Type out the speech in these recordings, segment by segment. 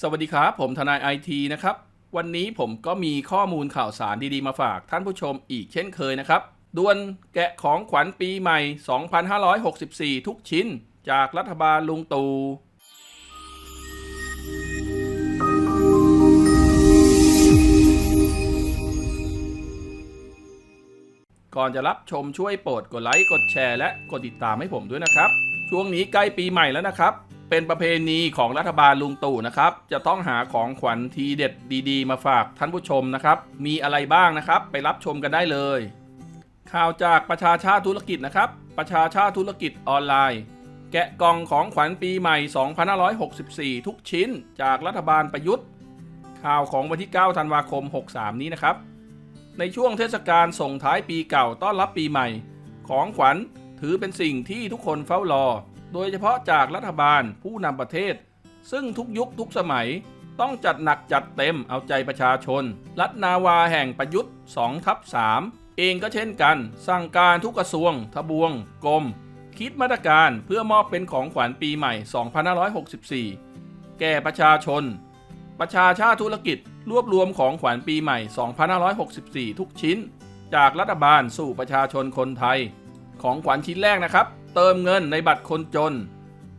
สวัสดีครับ ผมทนายไอทีนะครับ วันนี้ผมก็มีข้อมูลข่าวสารดีๆ มาฝากท่านผู้ชมอีกเช่นเคยนะครับด่วนแกะของขวัญปีใหม่ 2564 ทุกชิ้น จากรัฐบาลลุงตู่ก่อนจะรับชมช่วยโปรดกดไลค์ กดแชร์และกดติดตามให้ผมด้วยนะครับ ช่วงนี้ใกล้ปีใหม่แล้วนะครับ เป็นประเพณีของรัฐบาลลุงตู่นะครับ จะต้องหาของขวัญทีเด็ดดีๆ มาฝากท่านผู้ชมนะครับ มีอะไรบ้างนะครับ ไปรับชมกันได้เลย ข่าวจากประชาชาติธุรกิจนะครับ ประชาชาติธุรกิจออนไลน์ แกะกล่องของขวัญปีใหม่ 2564 ทุกชิ้นจากรัฐบาลประยุทธ์ ข่าวของวันที่ 9 ธันวาคม 63 นี้นะครับ ในช่วงเทศกาลส่งท้ายปีเก่าต้อนรับปีใหม่ ของขวัญถือเป็นสิ่งที่ทุกคนเฝ้ารอ โดยเฉพาะจากรัฐบาลผู้นำประเทศ ซึ่งทุกยุคทุกสมัยต้องจัดหนักจัดเต็มเอาใจประชาชน รัฐนาวาแห่งประยุทธ์2ทับ3เองก็เช่นกัน สั่งการทุกกระทรวง ทบวง กรม คิดมาตรการเพื่อมอบเป็นของขวัญปีใหม่ 2564 แก่ประชาชน ประชาชาติธุรกิจรวบรวมของขวัญปีใหม่ 2564 ทุกชิ้น จากรัฐบาลสู่ประชาชนคนไทย ของขวัญชิ้นแรกนะครับ เติมเงินในบัตรคนจน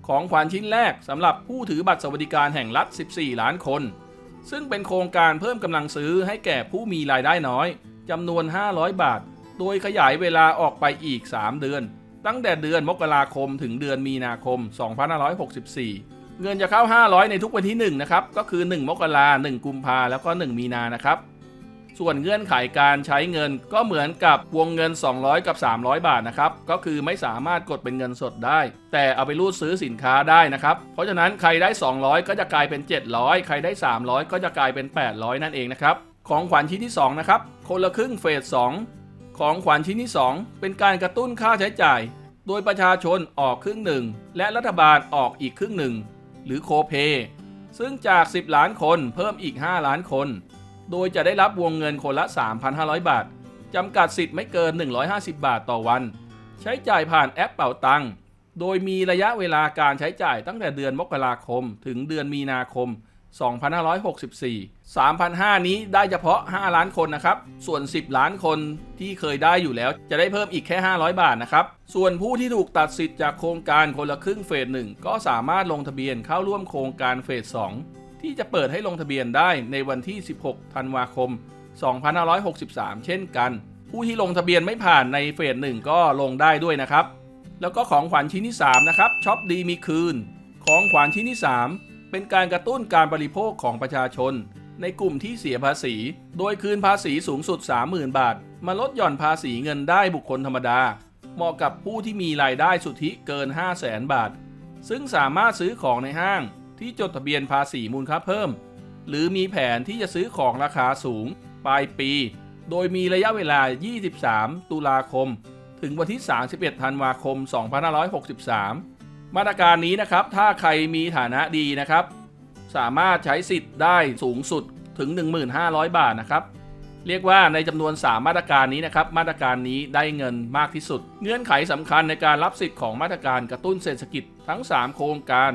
ของขวัญชิ้นแรกสำหรับผู้ถือบัตรสวัสดิการแห่งรัฐ 14 ล้านคน ซึ่งเป็นโครงการเพิ่มกำลังซื้อให้แก่ผู้มีรายได้น้อยจำนวน 500 บาท โดยขยายเวลาออกไปอีก 3 เดือน ตั้งแต่เดือนมกราคมถึงเดือนมีนาคม 2564 เงินจะเข้า 500 ในทุกวันที่ 1 นะครับ ก็คือ 1 มกรา1กุมภาแล้วก็ 1 มีนานะครับ ส่วนเงื่อนไขการใช้เงินก็เหมือนกับวงเงิน 200 กับ 300 บาทนะครับ ก็คือไม่สามารถกดเป็นเงินสดได้ แต่เอาไปรูดซื้อสินค้าได้นะครับ เพราะฉะนั้นใครได้ 200 ก็จะกลายเป็น 700 ใครได้ 300 ก็จะกลายเป็น 800 นั่นเองนะครับ ของขวัญชิ้นที่ 2 นะครับ คนละครึ่งเฟส 2 ของขวัญชิ้นที่ 2 เป็นการกระตุ้นค่าใช้จ่าย โดยประชาชนออกครึ่งหนึ่ง และรัฐบาลออกอีกครึ่งหนึ่ง หรือโคเ a y ซึ่งจาก 10 ล้านคนเพิ่มอีก 5 ล้านคน โดยจะได้รับวงเงินคนละ 3,500 บาท จำกัดสิทธิ์ไม่เกิน 150 บาทต่อวัน ใช้จ่ายผ่านแอปเป่าตังค์โดยมีระยะเวลาการใช้จ่ายตั้งแต่เดือนมกราคม ถึงเดือนมีนาคม 2564 3,500 นี้ได้เฉพาะ 5 ล้านคนนะครับ ส่วน 10 ล้านคนที่เคยได้อยู่แล้ว จะได้เพิ่มอีกแค่ 500 บาทนะครับ ส่วนผู้ที่ถูกตัดสิทธิ์จากโครงการคนละครึ่งเฟสหนึ่งก็สามารถลงทะเบียนเข้าร่วมโครงการเฟส2 ที่จะเปิดให้ลงทะเบียนได้ในวันที่ 16 ธันวาคม 2563 เช่นกัน ผู้ที่ลงทะเบียนไม่ผ่านในเฟสหนึ่งก็ลงได้ด้วยนะครับ แล้วก็ของขวัญชิ้นที่ 3 นะครับช็อปดีมีคืน ของขวัญชิ้นที่ 3 เป็นการกระตุ้นการบริโภคของประชาชน ในกลุ่มที่เสียภาษี โดยคืนภาษีสูงสุด 30,000 บาท มาลดหย่อนภาษีเงินได้บุคคลธรรมดา เหมาะกับผู้ที่มีรายได้สุทธิเกิน 500,000 บาท ซึ่งสามารถซื้อของในห้าง ที่จดทะเบียนภาษีมูลค่าเพิ่ม หรือมีแผนที่จะซื้อของราคาสูง ปลายปี โดยมีระยะเวลา 23 ตุลาคม ถึงวันที่ 31 ธันวาคม 2563 มาตรการนี้นะครับ ถ้าใครมีฐานะดีนะครับ สามารถใช้สิทธิ์ได้สูงสุดถึง 1,500 บาทนะครับเรียกว่าในจำนวน 3 มาตรการนี้นะครับ มาตรการนี้ได้เงินมากที่สุด เงื่อนไขสำคัญในการรับสิทธิ์ของมาตรการกระตุ้นเศรษฐกิจทั้ง 3 โครงการ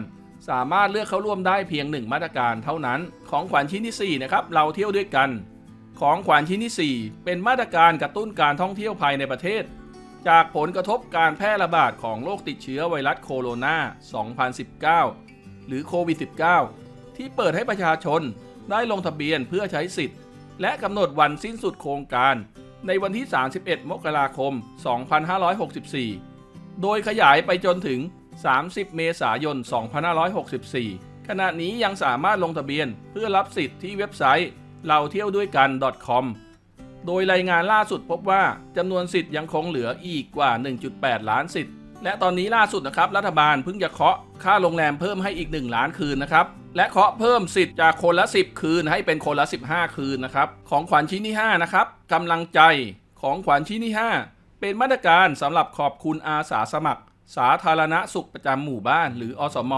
สามารถเลือกเข้าร่วมได้เพียง 1 มาตรการเท่านั้น ของขวัญชิ้นที่ 4 นะครับ เราเที่ยวด้วยกัน ของขวัญชิ้นที่ 4 เป็นมาตรการกระตุ้นการท่องเที่ยวภายในประเทศ จากผลกระทบการแพร่ระบาดของโรคติดเชื้อไวรัสโคโรนา 2019 หรือโควิด -19 ที่เปิดให้ประชาชนได้ลงทะเบียนเพื่อใช้สิทธิ์ และกำหนดวันสิ้นสุดโครงการ ในวันที่ 31 มกราคม 2564 โดยขยายไปจนถึง 30 เมษายน 2564 ขณะนี้ยังสามารถลงทะเบียนเพื่อรับสิทธิ์ที่เว็บไซต์เราเที่ยวด้วยกัน .com โดยรายงานล่าสุดพบว่าจำนวนสิทธิ์ยังคงเหลืออีกกว่า 1.8 ล้านสิทธิ์ และตอนนี้ล่าสุดนะครับ รัฐบาลเพิ่งจะเคาะค่าโรงแรมเพิ่มให้อีก 1 ล้านคืนนะครับ และเคาะเพิ่มสิทธิ์จากคนละ 10 คืนให้เป็นคนละ 15 คืนนะครับ ของขวัญชิ้นที่ 5 นะครับกำลังใจของขวัญชิ้นที่ 5 เป็นมาตรการสำหรับขอบคุณอาสาสมัคร สาธารณสุขประจำหมู่บ้าน หรืออสม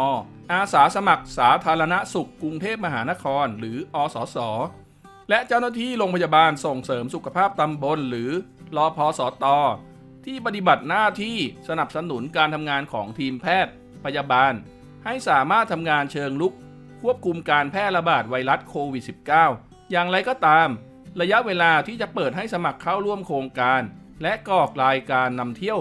อาสาสมัครสาธารณสุขกรุงเทพมหานคร หรืออสส และเจ้าหน้าที่โรงพยาบาลส่งเสริมสุขภาพตำบล หรือรอพอสตที่ปฏิบัติหน้าที่สนับสนุนการทำงานของทีมแพทย์ พยาบาล ให้สามารถทำงานเชิงลุกคควบคุมการแพร่ระบาดไวรัสโควิด -19 อย่างไรก็ตาม ระยะเวลาที่จะเปิดให้สมัครเข้าร่วมโครงการ และกรอกรายการนำเที่ยว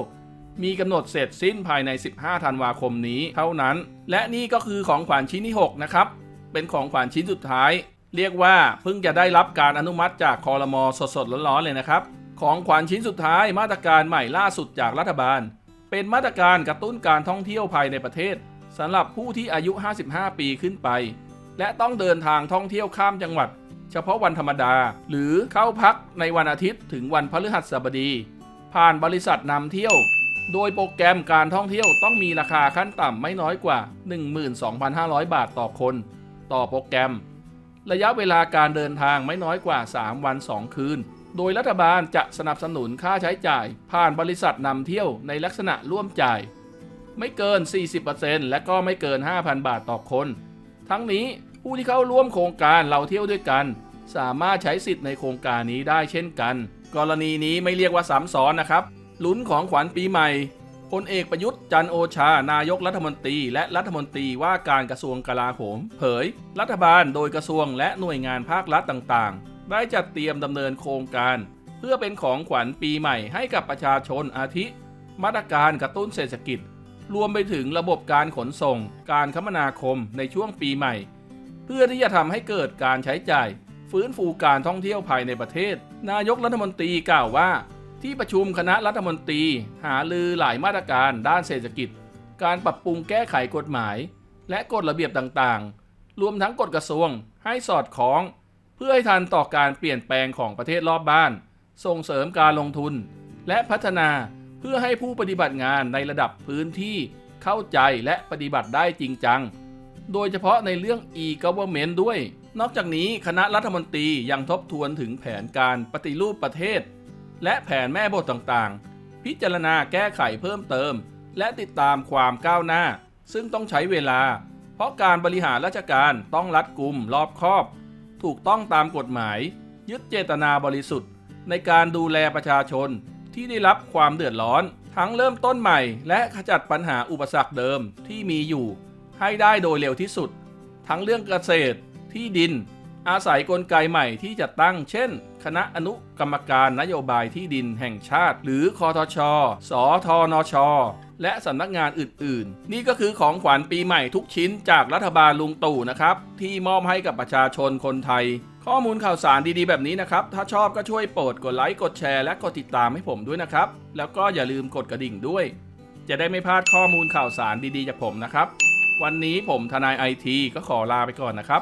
มีกำหนดเสร็จสิ้นภายใน 15 ธันวาคมนี้เท่านั้น และนี่ก็คือของขวัญชิ้นที่ 6 นะครับ เป็นของขวัญชิ้นสุดท้าย เรียกว่าเพิ่งจะได้รับการอนุมัติจากคอรมอสดๆร้อนๆเลยนะครับ ของขวัญชิ้นสุดท้ายมาตรการใหม่ล่าสุดจากรัฐบาล เป็นมาตรการกระตุ้นการท่องเที่ยวภายในประเทศสำหรับผู้ที่อายุ 55 ปีขึ้นไป และต้องเดินทางท่องเที่ยวข้ามจังหวัด เฉพาะวันธรรมดา หรือเข้าพักในวันอาทิตย์ถึงวันพฤหัสบดี ผ่านบริษัทนำเที่ยว โดยโปรแกรมการท่องเที่ยวต้องมีราคาขั้นต่ำไม่น้อยกว่า 12,500 บาทต่อคน ต่อโปรแกรม ระยะเวลาการเดินทางไม่น้อยกว่า 3 วัน 2 คืน โดยรัฐบาลจะสนับสนุนค่าใช้จ่าย ผ่านบริษัทนำเที่ยวในลักษณะร่วมจ่าย ไม่เกิน 40%และก็ไม่เกิน 5,000 บาทต่อคน ทั้งนี้ผู้ที่เข้าร่วมโครงการเราเที่ยวด้วยกัน สามารถใช้สิทธิ์ในโครงการนี้ได้เช่นกัน กรณีนี้ไม่เรียกว่าซ้ำซ้อนนะครับ ลุ้นของขวัญปีใหม่พลเอกประยุทธ์จันโอชานายกรัฐมนตรี และรัฐมนตรีว่าการกระทรวงกลาโหม เผย รัฐบาลโดยกระทรวงและหน่วยงานภาครัฐต่างๆ ได้จัดเตรียมดำเนินโครงการ เพื่อเป็นของขวัญปีใหม่ให้กับประชาชนอาทิ มาตรการกระตุ้นเศรษฐกิจ รวมไปถึงระบบการขนส่ง การคมนาคมในช่วงปีใหม่ เพื่อที่จะทำให้เกิดการใช้จ่าย ฟื้นฟูการท่องเที่ยวภายในประเทศ นายกรัฐมนตรีกล่าวว่า ที่ประชุมคณะรัฐมนตรี หาลือหลายมาตรการด้านเศรษฐกิจ การปรับปรุงแก้ไขกฎหมาย และกฎระเบียบต่างๆ รวมทั้งกฎกระทรวงให้สอดคล้อง เพื่อให้ทันต่อการเปลี่ยนแปลงของประเทศรอบบ้าน ส่งเสริมการลงทุน และพัฒนาเพื่อให้ผู้ปฏิบัติงานในระดับพื้นที่เข้าใจและปฏิบัติได้จริงจัง โดยเฉพาะในเรื่อง e-government ด้วย นอกจากนี้คณะรัฐมนตรียังทบทวนถึงแผนการปฏิรูปประเทศ และแผนแม่บทต่างๆ พิจารณาแก้ไขเพิ่มเติม และติดตามความก้าวหน้า ซึ่งต้องใช้เวลา เพราะการบริหารราชการต้องรัดกุมรอบคอบ ถูกต้องตามกฎหมาย ยึดเจตนาบริสุทธิ์ ในการดูแลประชาชนที่ได้รับความเดือดร้อน ทั้งเริ่มต้นใหม่และขจัดปัญหาอุปสรรคเดิมที่มีอยู่ ให้ได้โดยเร็วที่สุด ทั้งเรื่องเกษตร ที่ดิน อาศัยกลไกใหม่ที่จะตั้ง เช่น คณะอนุกรรมการนโยบายที่ดินแห่งชาติ หรือคอทช สทนช และสำนักงานอื่น ๆ นี่ก็คือของขวัญปีใหม่ทุกชิ้นจากรัฐบาลลุงตู่นะครับ ที่มอบให้กับประชาชนคนไทย ข้อมูลข่าวสารดีๆ แบบนี้นะครับ ถ้าชอบก็ช่วยโปรดกดไลค์กดแชร์และกดติดตามให้ผมด้วยนะครับ แล้วก็อย่าลืมกดกระดิ่งด้วย จะได้ไม่พลาดข้อมูลข่าวสารดีๆจากผมนะครับ วันนี้ผมทนายไอทีก็ขอลาไปก่อนนะครับ